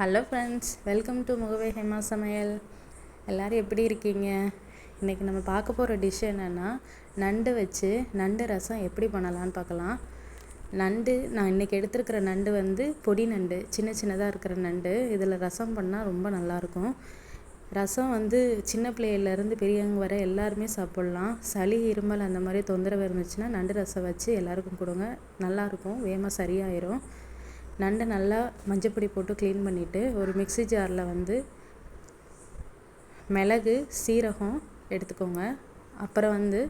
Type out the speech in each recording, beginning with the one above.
Hello friends welcome to முகவே ஹேமா சமையல் எல்லோரும் எப்படி இருக்கீங்க? இன்றைக்கி நம்ம பார்க்க போகிற டிஷ் என்னென்னா நண்டு வச்சு நண்டு ரசம் எப்படி பண்ணலான்னு பார்க்கலாம். நண்டு நான் இன்றைக்கி எடுத்துருக்கிற நண்டு வந்து பொடி நண்டு சின்ன சின்னதாக இருக்கிற நண்டு. இதில் ரசம் பண்ணால் ரொம்ப நல்லாயிருக்கும். ரசம் வந்து சின்ன பிள்ளையிலேருந்து பெரியவங்க வர எல்லாருமே சாப்பிட்லாம். சளி இருமல் அந்த மாதிரி தொந்தரவு இருந்துச்சுன்னா நண்டு ரசம் வச்சு எல்லாருக்கும் கொடுங்க. நல்லாயிருக்கும் வேகமாக சரியாயிரும். நண்டை நல்லா மஞ்சப்பொடி போட்டு க்ளீன் பண்ணிவிட்டு ஒரு மிக்சி ஜாரில் வந்து மிளகு சீரகம் எடுத்துக்கோங்க. அப்புறம் வந்து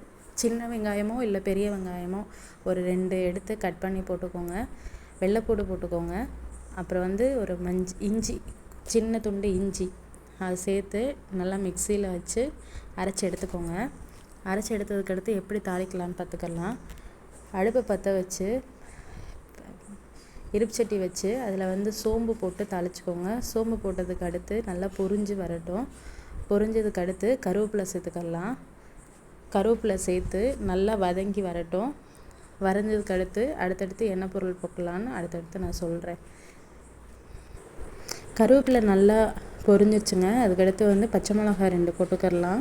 சின்ன வெங்காயமோ இல்லை பெரிய வெங்காயமோ ஒரு ரெண்டு எடுத்து கட் பண்ணி போட்டுக்கோங்க. வெள்ளைப்பூடு போட்டுக்கோங்க. அப்புறம் வந்து ஒரு மஞ்சி இஞ்சி சின்ன துண்டு இஞ்சி அதை சேர்த்து நல்லா மிக்சியில் வச்சு அரைச்சி எடுத்துக்கோங்க. அரைச்சி எடுத்ததுக்கடுத்து எப்படி தாளிக்கலான்னு பார்த்துக்கலாம். அடுப்பை பற்ற வச்சு இருப்புச்சட்டி வச்சு அதில் வந்து சோம்பு போட்டு தாளிச்சிக்கோங்க. சோம்பு போட்டதுக்கு அடுத்து நல்லா பொரிஞ்சு வரட்டும். பொரிஞ்சதுக்கு அடுத்து கருவேப்பிலை சேர்த்துக்கலாம். கருவேப்பிலை சேர்த்து நல்லா வதங்கி வரட்டும். வரைஞ்சதுக்கு அடுத்து அடுத்தடுத்து என்ன பொருள் போக்கலான்னு அடுத்தடுத்து நான் சொல்கிறேன் கருவேப்பிலை நல்லா பொரிஞ்சிச்சுங்க. அதுக்கடுத்து வந்து பச்சை மிளகா ரெண்டு போட்டுக்கரலாம்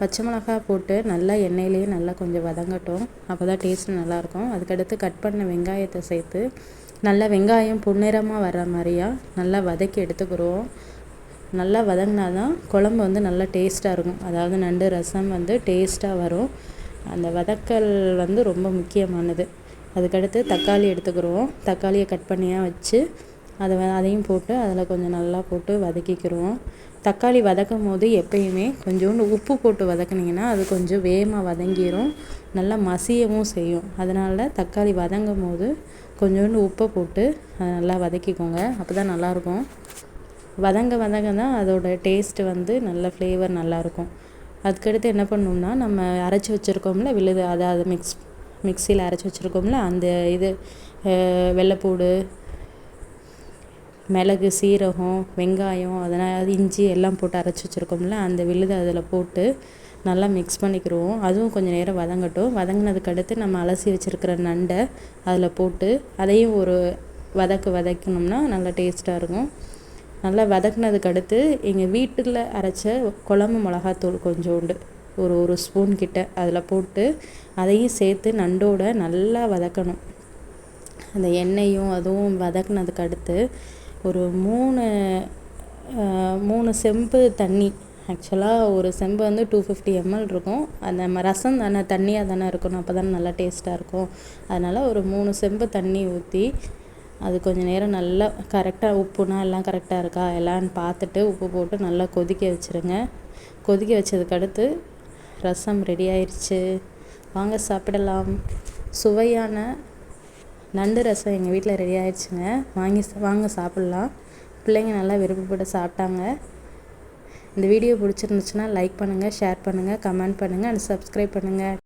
பச்சை மிளகா போட்டு நல்லா எண்ணெயிலேயே நல்லா கொஞ்சம் வதங்கட்டும். அப்போ தான் டேஸ்ட் நல்லாயிருக்கும் அதுக்கடுத்து கட் பண்ண வெங்காயத்தை சேர்த்து நல்லா வெங்காயம் பொன்னிறமாக வர்ற மாதிரியா? நல்லா வதக்கி எடுத்துக்கிறோம். நல்லா வதங்கினா தான் குழம்பு வந்து நல்லா டேஸ்ட்டாக இருக்கும். அதாவது நண்டு ரசம் வந்து டேஸ்ட்டாக வரும். அந்த வதக்கல் வந்து ரொம்ப முக்கியமானது. அதுக்கடுத்து தக்காளி எடுத்துக்கிறோம். தக்காளியை கட் பண்ணியாக வச்சு அதை அதையும் போட்டு அதில் கொஞ்சம் நல்லா போட்டு வதக்கிக்கிறோம். தக்காளி வதக்கும் போது எப்பயுமே கொஞ்சோண்டு உப்பு போட்டு வதக்குனிங்கன்னா அது கொஞ்சம் வேகமாக வதங்கிடும் நல்லா மசியவும் செய்யும். அதனால் தக்காளி வதங்கும் போது கொஞ்சோண்டு உப்பை போட்டு அதை நல்லா வதக்கிக்கோங்க. அப்போ தான் நல்லாயிருக்கும். வதங்க வதங்க தான் அதோட டேஸ்ட்டு வந்து நல்ல ஃப்ளேவர் நல்லாயிருக்கும். அதுக்கடுத்து என்ன பண்ணணும்னா நம்ம அரைச்சி வச்சுருக்கோம்ல விழுது அதை அதை மிக்ஸ் மிக்சியில் அரைச்சி வச்சுருக்கோம்ல அந்த இது வெள்ளைப்பூடு மிளகு சீரகம் வெங்காயம் அதனால் இஞ்சி எல்லாம் போட்டு அரைச்சி வச்சுருக்கோம்ல அந்த விழுது அதில் போட்டு நல்லா மிக்ஸ் பண்ணிக்கிடுவோம் அதுவும் கொஞ்சம் நேரம் வதங்கட்டும். வதங்கினதுக்கு அடுத்து நம்ம அலசி வச்சுருக்கிற நண்டை அதில் போட்டு அதையும் ஒரு வதக்கு வதக்கணும்னா நல்லா டேஸ்ட்டாக இருக்கும். நல்லா வதக்குனதுக்கு அடுத்து எங்கள் வீட்டில் அரைச்ச குழம்பு மிளகாத்தூள் கொஞ்சோண்டு ஒரு ஒரு ஸ்பூன் கிட்ட அதில் போட்டு அதையும் சேர்த்து நண்டோட நல்லா வதக்கணும். அந்த எண்ணெயும் அதுவும் வதக்குனதுக்கு அடுத்து ஒரு மூணு மூணு செம்பு தண்ணி ஆக்சுவலாக ஒரு செம்பு வந்து டூ ஃபிஃப்டி எம்எல் இருக்கும். அந்த ரசம் தானே தண்ணியாக தானே இருக்கணும். அப்போ தானே நல்லா டேஸ்ட்டாக இருக்கும். அதனால் ஒரு மூணு செம்பு தண்ணி ஊற்றி அது கொஞ்சம் நேரம் நல்லா கரெக்டாக உப்புனா எல்லாம் கரெக்டாக இருக்கா? எல்லான்னு பார்த்துட்டு உப்பு போட்டு நல்லா கொதிக்க வச்சுருங்க. கொதிக்க வச்சதுக்கடுத்து ரசம் ரெடி ஆயிடுச்சு வாங்க சாப்பிடலாம். சுவையான நண்டு ரசம் எங்கள் வீட்டில் ரெடி ஆயிடுச்சுங்க வாங்கி வாங்க சாப்பிட்லாம். பிள்ளைங்க நல்லா விருப்பப்பட்டு சாப்பிட்டாங்க. இந்த வீடியோ பிடிச்சிருந்துச்சுன்னா லைக் பண்ணுங்கள் ஷேர் பண்ணுங்கள் கமெண்ட் பண்ணுங்கள் அண்ட் சப்ஸ்கிரைப் பண்ணுங்கள்